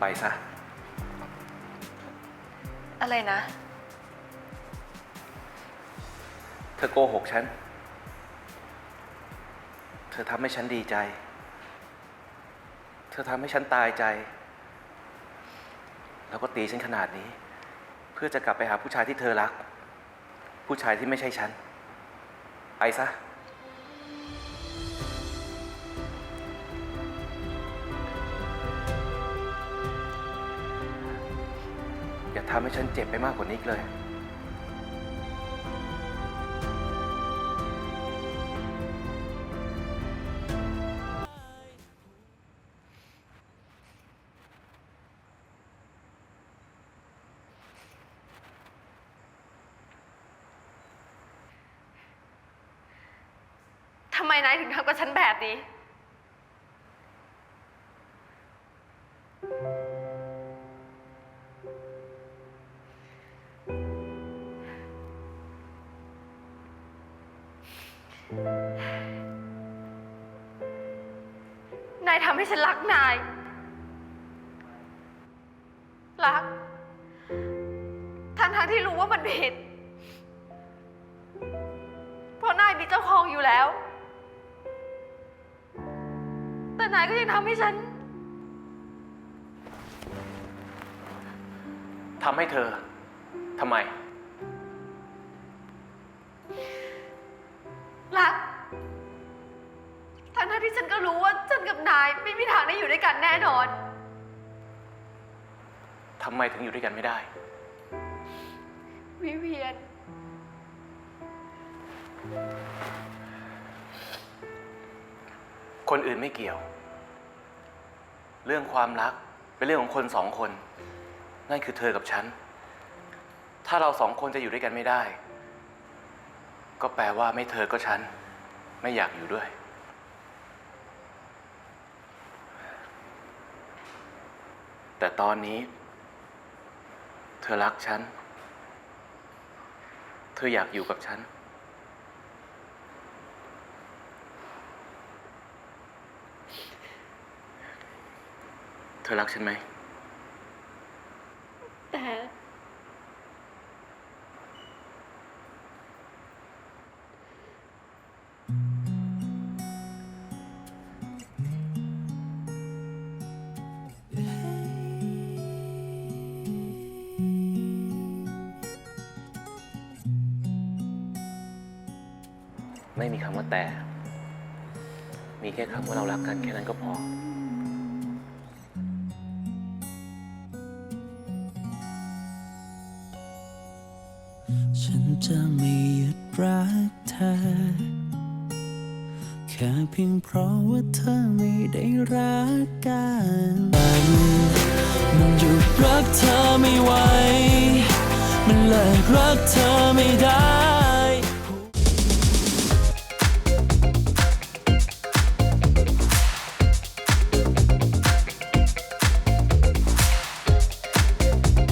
ไปซะ อะไรนะ เธอโกหกฉัน เธอทำให้ฉันดีใจ เธอทำให้ฉันตายใจ แล้วก็ตีฉันขนาดนี้ เพื่อจะกลับไปหาผู้ชายที่เธอรัก ผู้ชายที่ไม่ใช่ฉัน ไปซะ ทำให้ฉันเจ็บไปมากกว่านี้อีกเลย ทำไมนายถึงทำกับฉันแบบนี้ นายทำให้ฉันรักนาย รัก ทั้งทางๆที่รู้ว่ามันผิด เพราะนายมีเจ้าของอยู่แล้ว แต่นายก็ยังทำให้ฉัน ทำให้เธอทำไม รักทั้งทที่ฉันก็รู้ว่าฉันกับนายไม่มีทางได้อยู่ด้วยกันแน่นอน ทำไมถึงอยู่ด้วยกันไม่ได้ วิเวียน คนอื่นไม่เกี่ยว เรื่องความรักเป็นเรื่องของคนสองคน นั่นคือเธอกับฉัน ถ้าเราสองคนจะอยู่ด้วยกันไม่ได้ ก็แปลว่าไม่เธอก็ฉัน ไม่อยากอยู่ด้วย แต่ตอนนี้ เธอรักฉัน เธออยากอยู่กับฉัน เธอรักฉันไหม ไม่มีคำว่าแต่ มีแค่คำว่าเรารักกันแค่นั้นก็พอ ฉันจะไม่หยุดรักเธอ แค่เพียงเพราะว่าเธอไม่ได้รักกันมันหยุดรักเธอไม่ไหว มันเลิกรักเธอไม่ได้